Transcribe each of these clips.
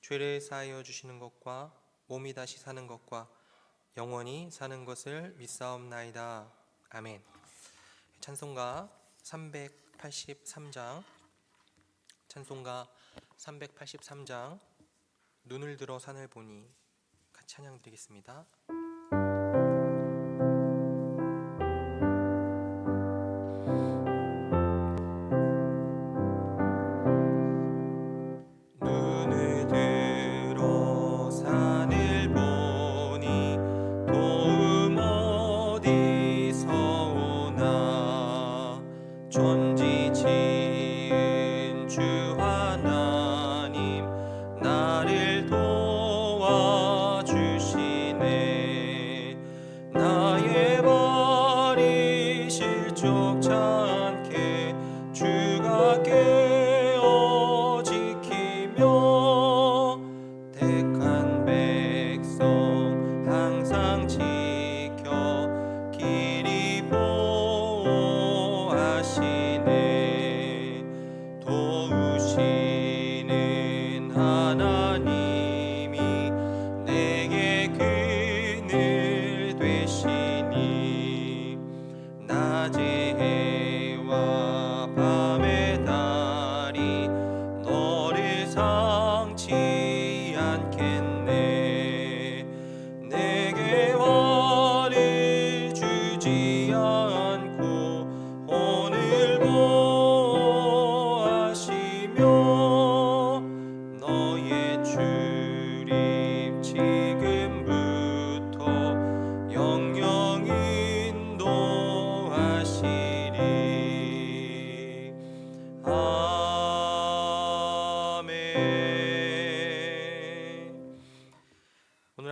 죄를 사하여 주시는 것과 몸이 다시 사는 것과 영원히 사는 것을 믿사옵나이다. 아멘. 찬송가 383장 찬송가 383장 눈을 들어 산을 보니 같이 찬양 드리겠습니다.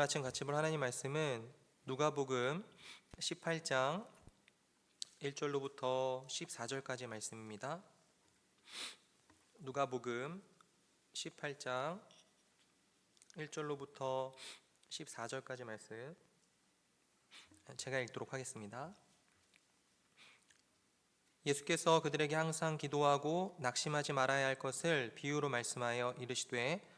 아침 같이 볼 하나님 말씀은 누가복음 18장 1절로부터 14절까지 말씀입니다. 누가복음 18장 1절로부터 14절까지 말씀 제가 읽도록 하겠습니다. 예수께서 그들에게 항상 기도하고 낙심하지 말아야 할 것을 비유로 말씀하여 이르시되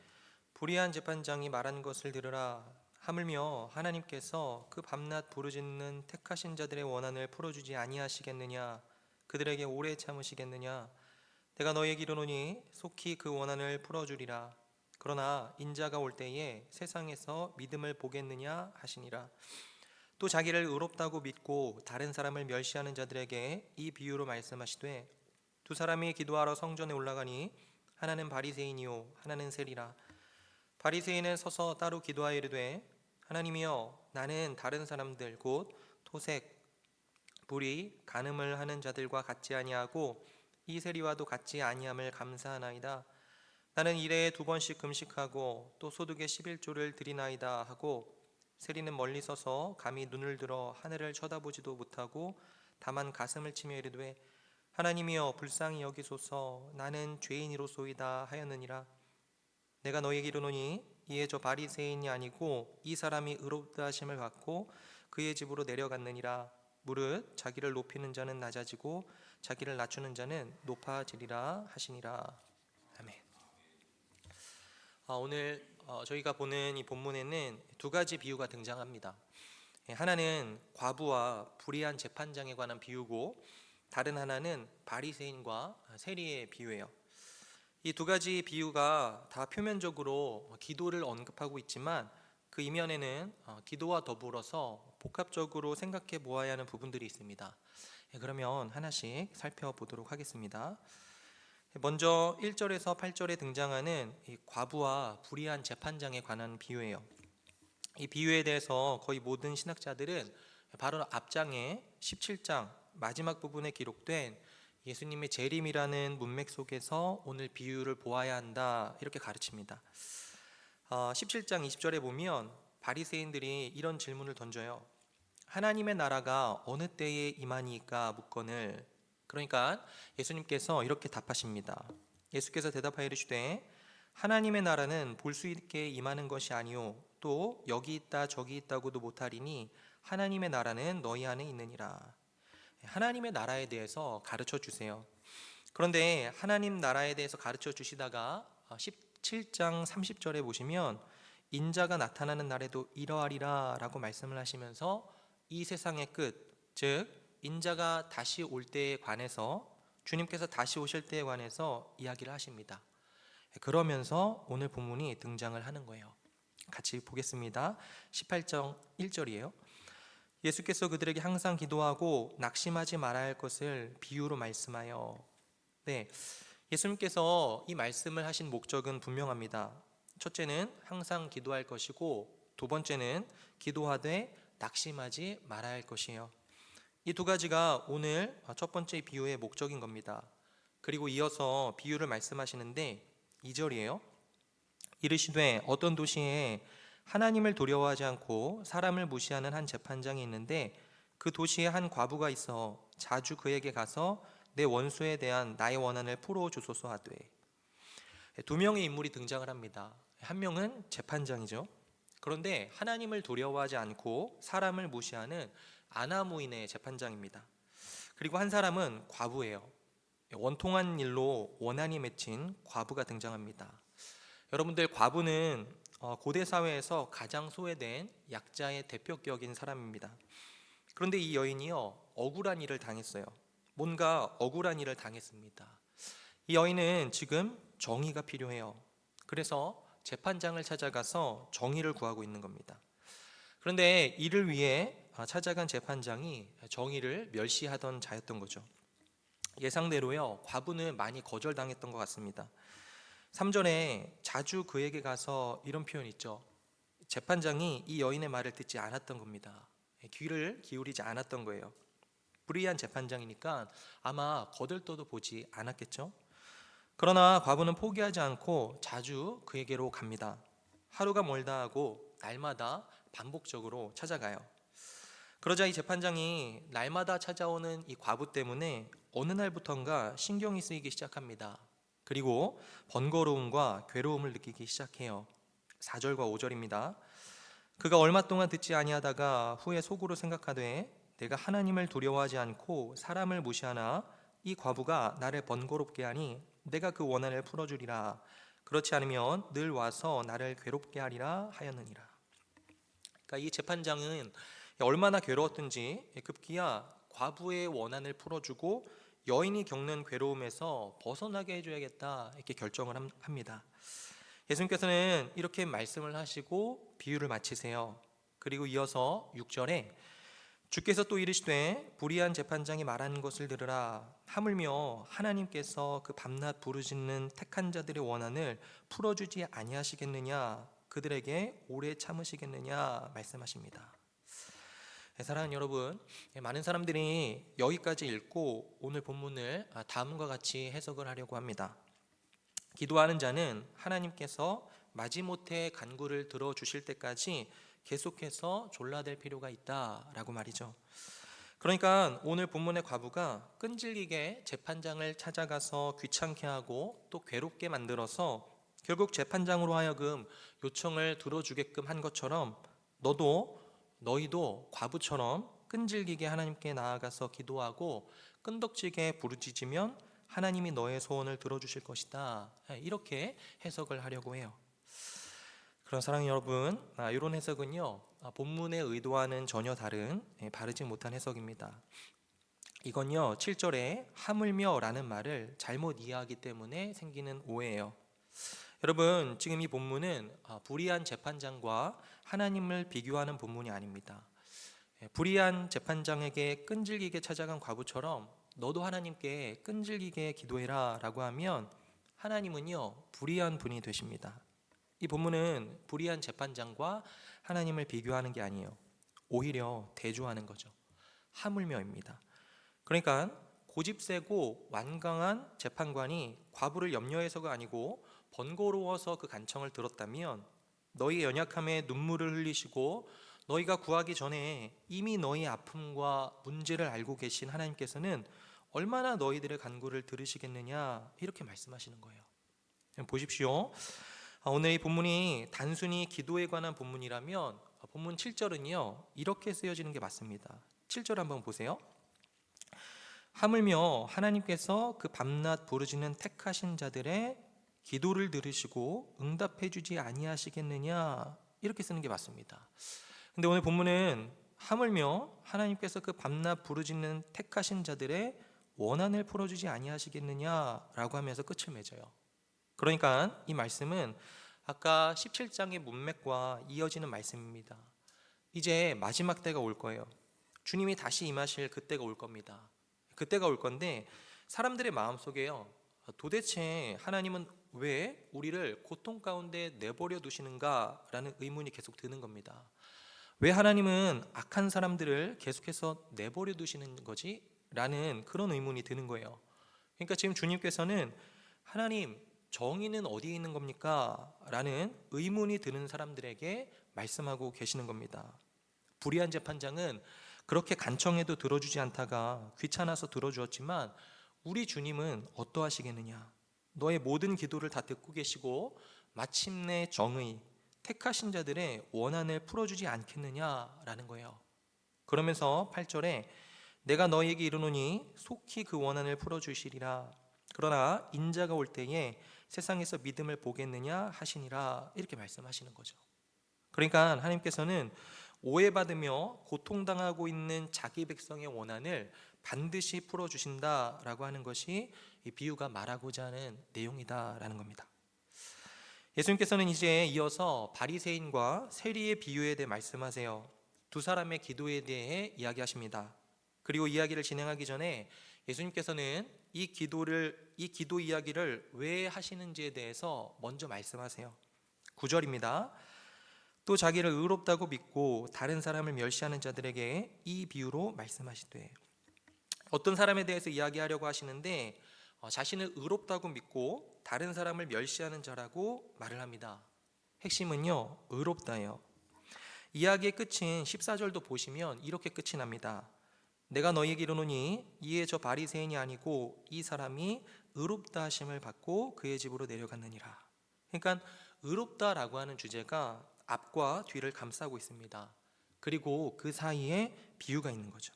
불의한 재판장이 말한 것을 들으라 하물며 하나님께서 그 밤낮 부르짖는 택하신 자들의 원한을 풀어주지 아니하시겠느냐? 그들에게 오래 참으시겠느냐? 내가 너에게 이르노니 속히 그 원한을 풀어주리라. 그러나 인자가 올 때에 세상에서 믿음을 보겠느냐 하시니라. 또 자기를 의롭다고 믿고 다른 사람을 멸시하는 자들에게 이 비유로 말씀하시되 두 사람이 기도하러 성전에 올라가니 하나는 바리새인이요 하나는 세리라 바리새인은 서서 따로 기도하여 이르되 하나님이여 나는 다른 사람들 곧 토색 불이 간음을 하는 자들과 같지 아니하고 이 세리와도 같지 아니함을 감사하나이다. 나는 일해에 두 번씩 금식하고 또 소득의 11조를 드리나이다 하고 세리는 멀리 서서 감히 눈을 들어 하늘을 쳐다보지도 못하고 다만 가슴을 치며 이르되 하나님이여 불쌍히 여기소서. 나는 죄인이로소이다 하였느니라 내가 너에게 이르노니 이에 저 바리새인이 아니고 이 사람이 의롭다 하심을 받고 그의 집으로 내려갔느니라 무릇 자기를 높이는 자는 낮아지고 자기를 낮추는 자는 높아지리라 하시니라 아멘. 아, 오늘 어, 저희가 보는 이 본문에는 두 가지 비유가 등장합니다. 예, 하나는 과부와 불의한 재판장에 관한 비유고 다른 하나는 바리새인과 세리의 비유예요. 이 두 가지 비유가 다 표면적으로 기도를 언급하고 있지만 그 이면에는 어, 기도와 더불어서 복합적으로 생각해 보아야 하는 부분들이 있습니다. 예, 그러면 하나씩 살펴보도록 하겠습니다. 먼저 1절에서 8절에 등장하는 이 과부와 불의한 재판장에 관한 비유예요. 이 비유에 대해서 거의 모든 신학자들은 바로 앞장에 17장 마지막 부분에 기록된 예수님의 재림이라는 문맥 속에서 오늘 비유를 보아야 한다 이렇게 가르칩니다. 어, 17장 20절에 보면 바리새인들이 이런 질문을 던져요. 하나님의 나라가 어느 때에 임하니까 묻거늘 그러니까 예수님께서 이렇게 답하십니다. 예수께서 대답하여 이르시되 하나님의 나라는 볼 수 있게 임하는 것이 아니요 또 여기 있다 저기 있다고도 못하리니 하나님의 나라는 너희 안에 있느니라. 하나님의 나라에 대해서 가르쳐 주세요. 그런데 하나님 나라에 대해서 가르쳐 주시다가 17장 30절에 보시면 인자가 나타나는 날에도 이러하리라라고 말씀을 하시면서 이 세상의 끝, 즉 인자가 다시 올 때에 관해서 주님께서 다시 오실 때에 관해서 이야기를 하십니다. 그러면서 오늘 본문이 등장을 하는 거예요. 같이 보겠습니다. 18장 1절이에요. 예수께서 그들에게 항상 기도하고 낙심하지 말아야 할 것을 비유로 말씀하여 네. 예수님께서 이 말씀을 하신 목적은 분명합니다. 첫째는 항상 기도할 것이고 두 번째는 기도하되 낙심하지 말아야 할 것이에요. 이 두 가지가 오늘 첫 번째 비유의 목적인 겁니다. 그리고 이어서 비유를 말씀하시는데 2절이에요. 이르시되 어떤 도시에 하나님을 두려워하지 않고 사람을 무시하는 한 재판장이 있는데 그 도시에 한 과부가 있어 자주 그에게 가서 내 원수에 대한 나의 원한을 풀어 주소서 하되 두 명의 인물이 등장을 합니다. 한 명은 재판장이죠. 그런데 하나님을 두려워하지 않고 사람을 무시하는 아나무인의 재판장입니다. 그리고 한 사람은 과부예요. 원통한 일로 원한이 맺힌 과부가 등장합니다. 여러분들 과부는 어, 고대 사회에서 가장 소외된 약자의 대표격인 사람입니다. 그런데 이 여인이요 억울한 일을 당했어요. 뭔가 억울한 일을 당했습니다. 이 여인은 지금 정의가 필요해요. 그래서 재판장을 찾아가서 정의를 구하고 있는 겁니다. 그런데 이를 위해 찾아간 재판장이 정의를 멸시하던 자였던 거죠. 예상대로요, 과부는 많이 거절당했던 것 같습니다. 3절에 자주 그에게 가서 이런 표현 있죠. 재판장이 이 여인의 말을 듣지 않았던 겁니다. 귀를 기울이지 않았던 거예요. 불의한 재판장이니까 아마 거들떠도 보지 않았겠죠. 그러나 과부는 포기하지 않고 자주 그에게로 갑니다. 하루가 멀다 하고 날마다 반복적으로 찾아가요. 그러자 이 재판장이 날마다 찾아오는 이 과부 때문에 어느 날부턴가 신경이 쓰이기 시작합니다. 그리고 번거로움과 괴로움을 느끼기 시작해요. 4절과 5절입니다. 그가 얼마 동안 듣지 아니하다가 후에 속으로 생각하되 내가 하나님을 두려워하지 않고 사람을 무시하나 이 과부가 나를 번거롭게 하니 내가 그 원한을 풀어주리라. 그렇지 않으면 늘 와서 나를 괴롭게 하리라 하였느니라. 그러니까 이 재판장은 얼마나 괴로웠든지 급기야 과부의 원한을 풀어주고 여인이 겪는 괴로움에서 벗어나게 해줘야겠다 이렇게 결정을 합니다. 예수님께서는 이렇게 말씀을 하시고 비유를 마치세요. 그리고 이어서 6절에 주께서 또 이르시되 불의한 재판장이 말하는 것을 들으라 하물며 하나님께서 그 밤낮 부르짖는 택한 자들의 원한을 풀어주지 아니하시겠느냐 그들에게 오래 참으시겠느냐 말씀하십니다. 네, 사랑하는 여러분, 예, 많은 사람들이 여기까지 읽고 오늘 본문을 아, 다음과 같이 해석을 하려고 합니다. 기도하는 자는 하나님께서 마지못해 간구를 들어 주실 때까지 계속해서 졸라댈 필요가 있다라고 말이죠. 그러니까 오늘 본문의 과부가 끈질기게 재판장을 찾아가서 귀찮게 하고 또 괴롭게 만들어서 결국 재판장으로 하여금 요청을 들어주게끔 한 것처럼 너도 너희도 과부처럼 끈질기게 하나님께 나아가서 기도하고 끈덕지게 부르짖으면 하나님이 너의 소원을 들어주실 것이다. 이렇게 해석을 하려고 해요. 그런 사랑의 여러분, 아, 이런 해석은요 아, 본문의 의도와는 전혀 다른 예, 바르지 못한 해석입니다. 이건요 7절에 하물며라는 말을 잘못 이해하기 때문에 생기는 오해예요. 여러분 지금 이 본문은 아, 불의한 재판장과 하나님을 비교하는 본문이 아닙니다. 예, 불의한 재판장에게 끈질기게 찾아간 과부처럼 너도 하나님께 끈질기게 기도해라라고 하면 하나님은요 불의한 분이 되십니다. 이 본문은 불의한 재판장과 하나님을 비교하는 게 아니에요. 오히려 대조하는 거죠. 하물며입니다. 그러니까 고집세고 완강한 재판관이 과부를 염려해서가 아니고 번거로워서 그 간청을 들었다면 너희의 연약함에 눈물을 흘리시고 너희가 구하기 전에 이미 너희의 아픔과 문제를 알고 계신 하나님께서는 얼마나 너희들의 간구를 들으시겠느냐 이렇게 말씀하시는 거예요. 보십시오. 아, 오늘 이 본문이 단순히 기도에 관한 본문이라면 본문 7절은요 이렇게 쓰여지는 게 맞습니다. 7절 한번 보세요. 하물며 하나님께서 그 밤낮 부르짖는 택하신 자들의 기도를 들으시고 응답해 주지 아니하시겠느냐 이렇게 쓰는 게 맞습니다. 근데 오늘 본문은 하물며 하나님께서 그 밤낮 부르짖는 택하신 자들의 원한을 풀어주지 아니하시겠느냐라고 하면서 끝을 맺어요. 그러니까 이 말씀은 아까 17장의 문맥과 이어지는 말씀입니다. 이제 마지막 때가 올 거예요. 주님이 다시 임하실 그때가 올 겁니다. 그때가 올 건데 사람들의 마음속에요. 도대체 하나님은 왜 우리를 고통 가운데 내버려 두시는가라는 의문이 계속 드는 겁니다. 왜 하나님은 악한 사람들을 계속해서 내버려 두시는 거지? 라는 그런 의문이 드는 거예요. 그러니까 지금 주님께서는 하나님 정의는 어디에 있는 겁니까? 라는 의문이 드는 사람들에게 말씀하고 계시는 겁니다. 불의한 재판장은 그렇게 간청해도 들어주지 않다가 귀찮아서 들어주었지만 우리 주님은 어떠하시겠느냐? 너의 모든 기도를 다 듣고 계시고 마침내 정의 택하신 자들의 원한을 풀어주지 않겠느냐라는 거예요. 그러면서 8절에 내가 너에게 이르노니 속히 그 원한을 풀어주시리라. 그러나 인자가 올 때에 세상에서 믿음을 보겠느냐 하시니라 이렇게 말씀하시는 거죠. 그러니까 하나님께서는 오해받으며 고통당하고 있는 자기 백성의 원한을 반드시 풀어 주신다라고 하는 것이 이 비유가 말하고자 하는 내용이다라는 겁니다. 예수님께서는 이제 이어서 바리새인과 세리의 비유에 대해 말씀하세요. 두 사람의 기도에 대해 이야기하십니다. 그리고 이야기를 진행하기 전에 예수님께서는 이 기도를 이 기도 이야기를 왜 하시는지에 대해서 먼저 말씀하세요. 9절입니다. 또 자기를 의롭다고 믿고 다른 사람을 멸시하는 자들에게 이 비유로 말씀하시되 어떤 사람에 대해서 이야기하려고 하시는데 어, 자신을 의롭다고 믿고 다른 사람을 멸시하는 자라고 말을 합니다. 핵심은요, 의롭다예요. 이야기의 끝인 14절도 보시면 이렇게 끝이 납니다. 내가 너희에게 이르노니 이에 저 바리새인이 아니고 이 사람이 의롭다 하심을 받고 그의 집으로 내려갔느니라. 그러니까 의롭다라고 하는 주제가 앞과 뒤를 감싸고 있습니다. 그리고 그 사이에 비유가 있는 거죠.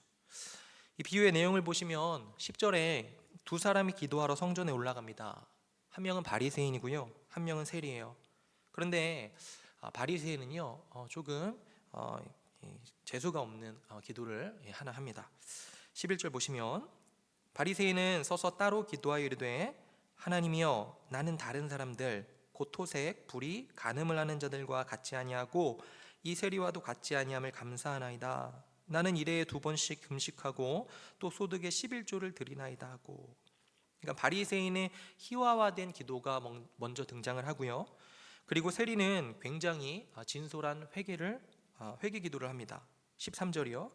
이 비유의 내용을 보시면 10절에 두 사람이 기도하러 성전에 올라갑니다. 한 명은 바리새인이고요, 한 명은 세리예요. 그런데 아, 바리새인은요 어, 조금 어, 재수가 없는 어, 기도를 예, 하나 합니다. 11절 보시면 바리새인은 서서 따로 기도하여 이르되 하나님이여 나는 다른 사람들 곧 토색, 불이, 간음을 하는 자들과 같이 아니하고 이 세리와도 같이 아니함을 감사하나이다. 나는 일해에 두 번씩 금식하고 또 소득의 11조를 드리나이다 하고 그러니까 바리새인의 희화화된 기도가 먼저 등장을 하고요. 그리고 세리는 굉장히 아, 진솔한 회개를 아, 회개 기도를 합니다. 13절이요.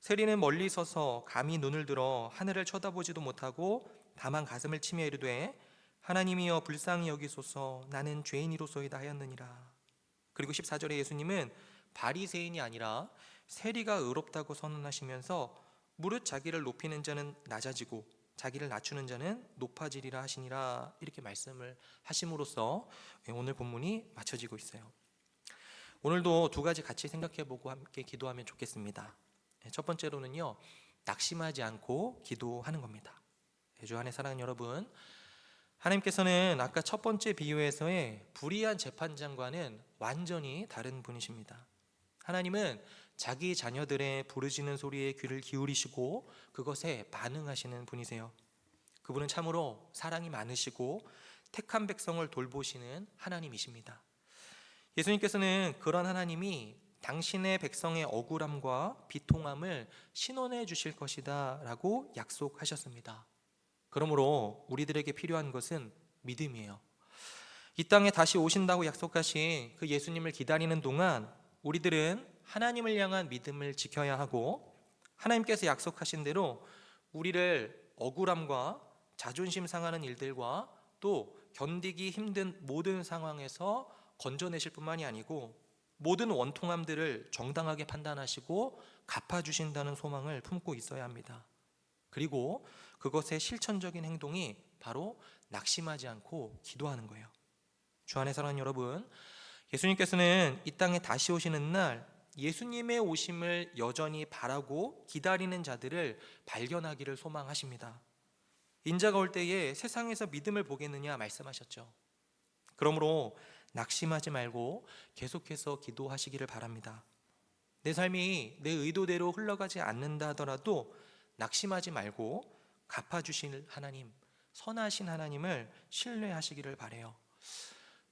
세리는 멀리 서서 감히 눈을 들어 하늘을 쳐다보지도 못하고 다만 가슴을 치며 이르되 하나님이여 불쌍히 여기소서 나는 죄인이로소이다 하였느니라. 그리고 14절에 예수님은 바리새인이 아니라 세리가 의롭다고 선언하시면서 무릇 자기를 높이는 자는 낮아지고 자기를 낮추는 자는 높아지리라 하시니라 이렇게 말씀을 하심으로써 오늘 본문이 맞춰지고 있어요. 오늘도 두 가지 같이 생각해 보고 함께 기도하면 좋겠습니다. 첫 번째로는요. 낙심하지 않고 기도하는 겁니다. 주안의 사랑하는 여러분, 하나님께서는 아까 첫 번째 비유에서의 불의한 재판장과는 완전히 다른 분이십니다. 하나님은 자기 자녀들의 부르짖는 소리에 귀를 기울이시고 그것에 반응하시는 분이세요. 그분은 참으로 사랑이 많으시고 택한 백성을 돌보시는 하나님이십니다. 예수님께서는 그런 하나님이 당신의 백성의 억울함과 비통함을 신원해 주실 것이다 라고 약속하셨습니다. 그러므로 우리들에게 필요한 것은 믿음이에요. 이 땅에 다시 오신다고 약속하신 그 예수님을 기다리는 동안 우리들은 하나님을 향한 믿음을 지켜야 하고 하나님께서 약속하신 대로 우리를 억울함과 자존심 상하는 일들과 또 견디기 힘든 모든 상황에서 건져내실 뿐만이 아니고 모든 원통함들을 정당하게 판단하시고 갚아주신다는 소망을 품고 있어야 합니다. 그리고 그것의 실천적인 행동이 바로 낙심하지 않고 기도하는 거예요. 주 안에 사랑하는 여러분, 예수님께서는 이 땅에 다시 오시는 날 예수님의 오심을 여전히 바라고 기다리는 자들을 발견하기를 소망하십니다. 인자가 올 때에 세상에서 믿음을 보겠느냐 말씀하셨죠. 그러므로 낙심하지 말고 계속해서 기도하시기를 바랍니다. 내 삶이 내 의도대로 흘러가지 않는다 하더라도 낙심하지 말고 갚아주실 하나님, 선하신 하나님을 신뢰하시기를 바래요.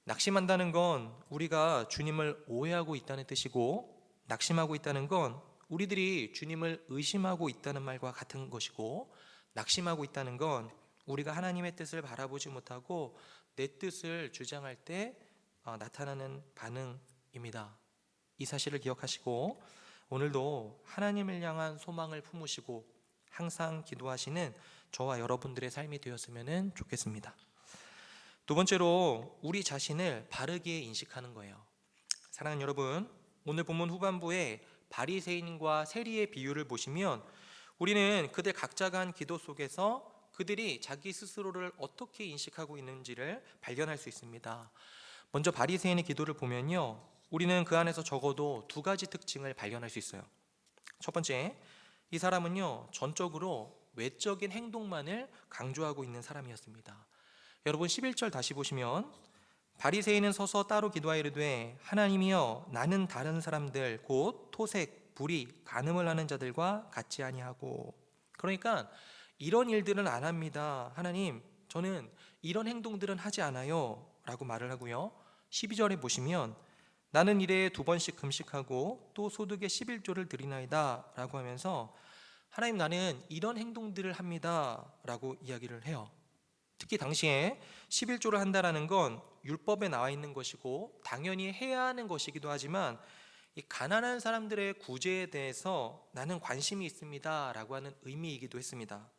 낙심한다는 건 우리가 주님을 오해하고 있다는 뜻이고 낙심하고 있다는 건 우리들이 주님을 의심하고 있다는 말과 같은 것이고 낙심하고 있다는 건 우리가 하나님의 뜻을 바라보지 못하고 내 뜻을 주장할 때 어, 나타나는 반응입니다. 이 사실을 기억하시고 오늘도 하나님을 향한 소망을 품으시고 항상 기도하시는 저와 여러분들의 삶이 되었으면 좋겠습니다. 두 번째로 우리 자신을 바르게 인식하는 거예요. 사랑하는 여러분, 오늘 본문 후반부에 바리새인과 세리의 비유를 보시면 우리는 그들 각자가 한 기도 속에서 그들이 자기 스스로를 어떻게 인식하고 있는지를 발견할 수 있습니다. 먼저 바리새인의 기도를 보면요. 우리는 그 안에서 적어도 두 가지 특징을 발견할 수 있어요. 첫 번째, 이 사람은요. 전적으로 외적인 행동만을 강조하고 있는 사람이었습니다. 여러분 11절 다시 보시면 바리새인은 서서 따로 기도하여 이르되 하나님이여 나는 다른 사람들 곧 토색, 불의, 간음을 하는 자들과 같지 아니하고 그러니까 이런 일들은 안 합니다. 하나님, 저는 이런 행동들은 하지 않아요. 라고 말을 하고요. 12절에 보시면 나는 일에 두 번씩 금식하고 또 소득의 11조를 드리나이다 라고 하면서 하나님 나는 이런 행동들을 합니다 라고 이야기를 해요. 특히 당시에 11조를 한다라는 건 율법에 나와 있는 것이고 당연히 해야 하는 것이기도 하지만 이 가난한 사람들의 구제에 대해서 나는 관심이 있습니다라고 하는 의미이기도 했습니다.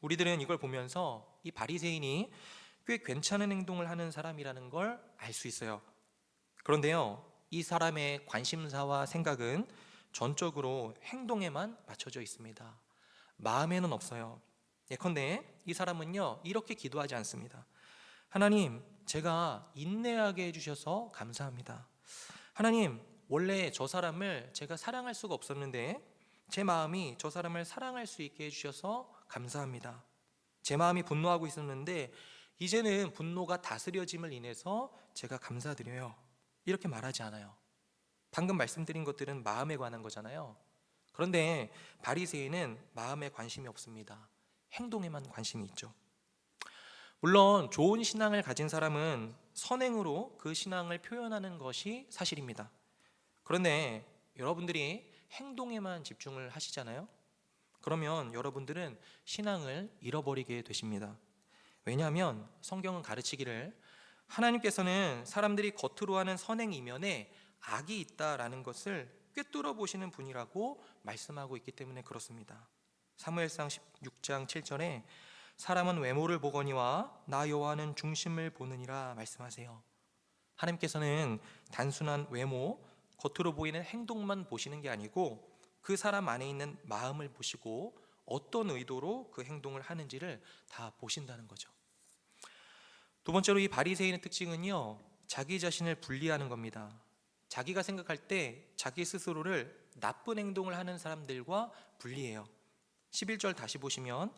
우리들은 이걸 보면서 이 바리새인이 꽤 괜찮은 행동을 하는 사람이라는 걸 알 수 있어요. 그런데요, 이 사람의 관심사와 생각은 전적으로 행동에만 맞춰져 있습니다. 마음에는 없어요. 예컨대 이 사람은요 이렇게 기도하지 않습니다. 하나님, 제가 인내하게 해주셔서 감사합니다. 하나님, 원래 저 사람을 제가 사랑할 수가 없었는데 제 마음이 저 사람을 사랑할 수 있게 해주셔서 감사합니다. 제 마음이 분노하고 있었는데 이제는 분노가 다스려짐을 인해서 제가 감사드려요. 이렇게 말하지 않아요. 방금 말씀드린 것들은 마음에 관한 거잖아요. 그런데 바리새인은 마음에 관심이 없습니다. 행동에만 관심이 있죠. 물론 좋은 신앙을 가진 사람은 선행으로 그 신앙을 표현하는 것이 사실입니다. 그런데 여러분들이 행동에만 집중을 하시잖아요. 그러면 여러분들은 신앙을 잃어버리게 되십니다. 왜냐하면 성경은 가르치기를 하나님께서는 사람들이 겉으로 하는 선행 이면에 악이 있다라는 것을 꿰뚫어 보시는 분이라고 말씀하고 있기 때문에 그렇습니다. 사무엘상 16장 7절에 사람은 외모를 보거니와 나 여호와는 중심을 보느니라 말씀하세요. 하나님께서는 단순한 외모, 겉으로 보이는 행동만 보시는 게 아니고 그 사람 안에 있는 마음을 보시고 어떤 의도로 그 행동을 하는지를 다 보신다는 거죠. 두 번째로 이 바리새인의 특징은요. 자기 자신을 분리하는 겁니다. 자기가 생각할 때 자기 스스로를 나쁜 행동을 하는 사람들과 분리해요. 11절 다시 보시면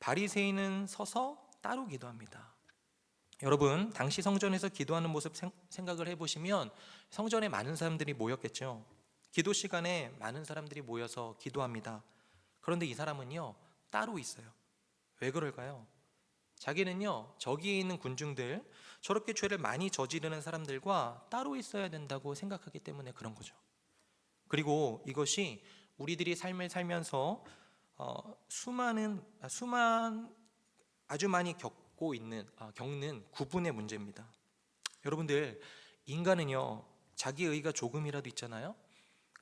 바리새인은 서서 따로 기도합니다. 여러분, 당시 성전에서 기도하는 모습 생각을 해 보시면 성전에 많은 사람들이 모였겠죠. 기도 시간에 많은 사람들이 모여서 기도합니다. 그런데 이 사람은요, 따로 있어요. 왜 그럴까요? 자기는요, 저기에 있는 군중들, 저렇게 죄를 많이 저지르는 사람들과 따로 있어야 된다고 생각하기 때문에 그런 거죠. 그리고 이것이 우리들이 삶을 살면서 어, 수많은 아, 수만 아주 많이 겪고 있는 아, 겪는 구분의 문제입니다. 여러분들 인간은요 자기 의가 조금이라도 있잖아요.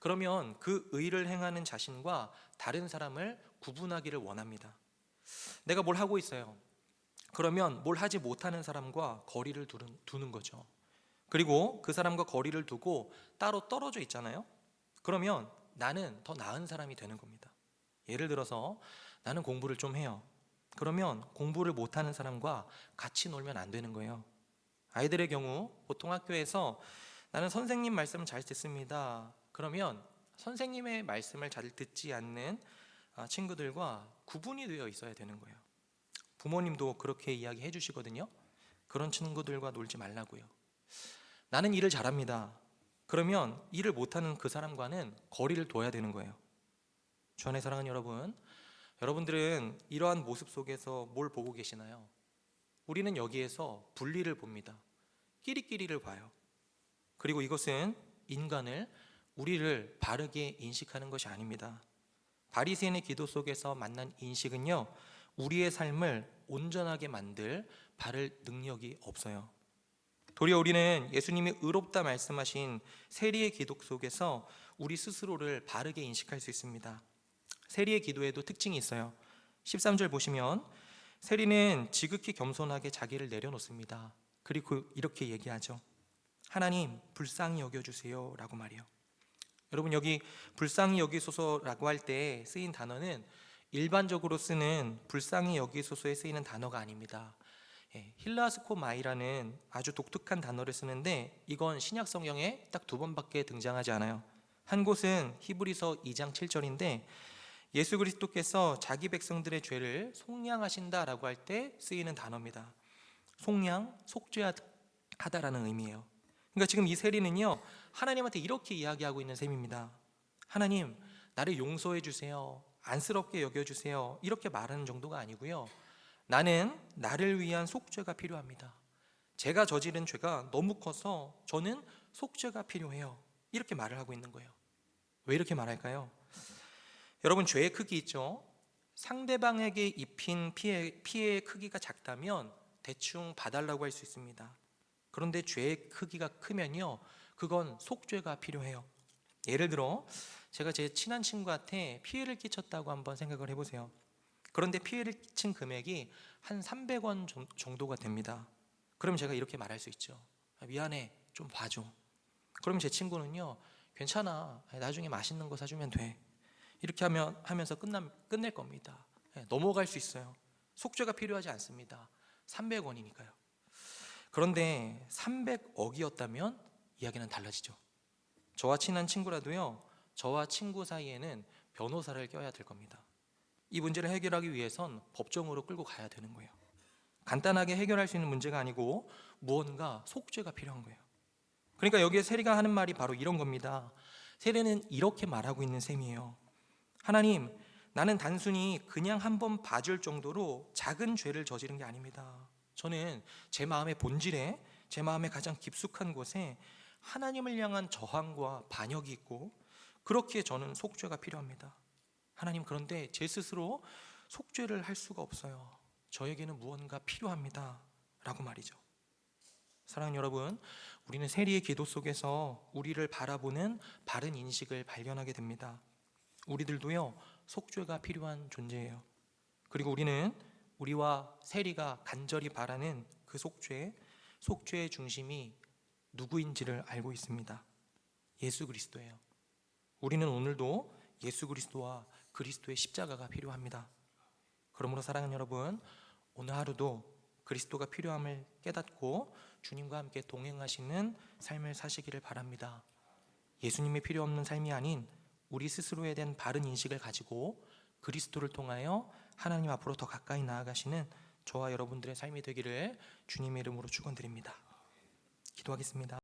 그러면 그 의를 행하는 자신과 다른 사람을 구분하기를 원합니다. 내가 뭘 하고 있어요. 그러면 뭘 하지 못하는 사람과 거리를 두는, 두는 거죠. 그리고 그 사람과 거리를 두고 따로 떨어져 있잖아요. 그러면 나는 더 나은 사람이 되는 겁니다. 예를 들어서 나는 공부를 좀 해요. 그러면 공부를 못하는 사람과 같이 놀면 안 되는 거예요. 아이들의 경우 보통 학교에서 나는 선생님 말씀을 잘 듣습니다. 그러면 선생님의 말씀을 잘 듣지 않는 아, 친구들과 구분이 되어 있어야 되는 거예요. 부모님도 그렇게 이야기해 주시거든요. 그런 친구들과 놀지 말라고요. 나는 일을 잘합니다. 그러면 일을 못하는 그 사람과는 거리를 둬야 되는 거예요. 주 안의 사랑하는 여러분, 여러분들은 이러한 모습 속에서 뭘 보고 계시나요? 우리는 여기에서 분리를 봅니다. 끼리끼리를 봐요. 그리고 이것은 인간을 우리를 바르게 인식하는 것이 아닙니다. 바리새인의 기도 속에서 만난 인식은요, 우리의 삶을 온전하게 만들 바를 능력이 없어요. 도리어 우리는 예수님이 의롭다 말씀하신 세리의 기도 속에서 우리 스스로를 바르게 인식할 수 있습니다. 세리의 기도에도 특징이 있어요. 13절 보시면 세리는 지극히 겸손하게 자기를 내려놓습니다. 그리고 이렇게 얘기하죠. 하나님 불쌍히 여겨주세요라고 말이요. 여러분 여기 불쌍히 여기소서라고 할 때 쓰인 단어는 일반적으로 쓰는 불쌍히 여기소서에 쓰이는 단어가 아닙니다. 예, 힐라스코 마이라는 아주 독특한 단어를 쓰는데 이건 신약 성경에 딱 두 번밖에 등장하지 않아요. 한 곳은 히브리서 2장 7절인데 예수 그리스도께서 자기 백성들의 죄를 속량하신다라고 할 때 쓰이는 단어입니다. 속량, 속죄하다라는 의미예요. 그러니까 지금 이 세리는요 하나님한테 이렇게 이야기하고 있는 셈입니다. 하나님 나를 용서해 주세요. 안쓰럽게 여겨 주세요. 이렇게 말하는 정도가 아니고요. 나는 나를 위한 속죄가 필요합니다. 제가 저지른 죄가 너무 커서 저는 속죄가 필요해요. 이렇게 말을 하고 있는 거예요. 왜 이렇게 말할까요? 여러분 죄의 크기 있죠. 상대방에게 입힌 피해, 피해의 크기가 작다면 대충 봐달라고 할 수 있습니다. 그런데 죄의 크기가 크면요, 그건 속죄가 필요해요. 예를 들어 제가 제 친한 친구한테 피해를 끼쳤다고 한번 생각을 해보세요. 그런데 피해를 끼친 금액이 한 300원 정도가 됩니다. 그럼 제가 이렇게 말할 수 있죠. 아, 미안해, 좀 봐줘. 그럼 제 친구는요, 괜찮아, 나중에 맛있는 거 사주면 돼. 이렇게 하면 하면서 끝남 끝낼 겁니다. 예, 넘어갈 수 있어요. 속죄가 필요하지 않습니다. 300원이니까요. 그런데 300억이었다면 이야기는 달라지죠. 저와 친한 친구라도요. 저와 친구 사이에는 변호사를 껴야 될 겁니다. 이 문제를 해결하기 위해선 법정으로 끌고 가야 되는 거예요. 간단하게 해결할 수 있는 문제가 아니고 무언가 속죄가 필요한 거예요. 그러니까 여기에 세리가 하는 말이 바로 이런 겁니다. 세리는 이렇게 말하고 있는 셈이에요. 하나님, 나는 단순히 그냥 한번 봐줄 정도로 작은 죄를 저지른 게 아닙니다. 저는 제 마음의 본질에, 제 마음의 가장 깊숙한 곳에 하나님을 향한 저항과 반역이 있고, 그렇기에 저는 속죄가 필요합니다. 하나님, 그런데 제 스스로 속죄를 할 수가 없어요. 저에게는 무언가 필요합니다. 라고 말이죠. 사랑하는 여러분, 우리는 세리의 기도 속에서 우리를 바라보는 바른 인식을 발견하게 됩니다. 우리들도요 속죄가 필요한 존재예요. 그리고 우리는 우리와 세리가 간절히 바라는 그 속죄, 속죄의 중심이 누구인지를 알고 있습니다. 예수 그리스도예요. 우리는 오늘도 예수 그리스도와 그리스도의 십자가가 필요합니다. 그러므로 사랑하는 여러분, 오늘 하루도 그리스도가 필요함을 깨닫고 주님과 함께 동행하시는 삶을 사시기를 바랍니다. 예수님이 필요 없는 삶이 아닌 우리 스스로에 대한 바른 인식을 가지고 그리스도를 통하여 하나님 앞으로 더 가까이 나아가시는 저와 여러분들의 삶이 되기를 주님의 이름으로 축원드립니다. 기도하겠습니다.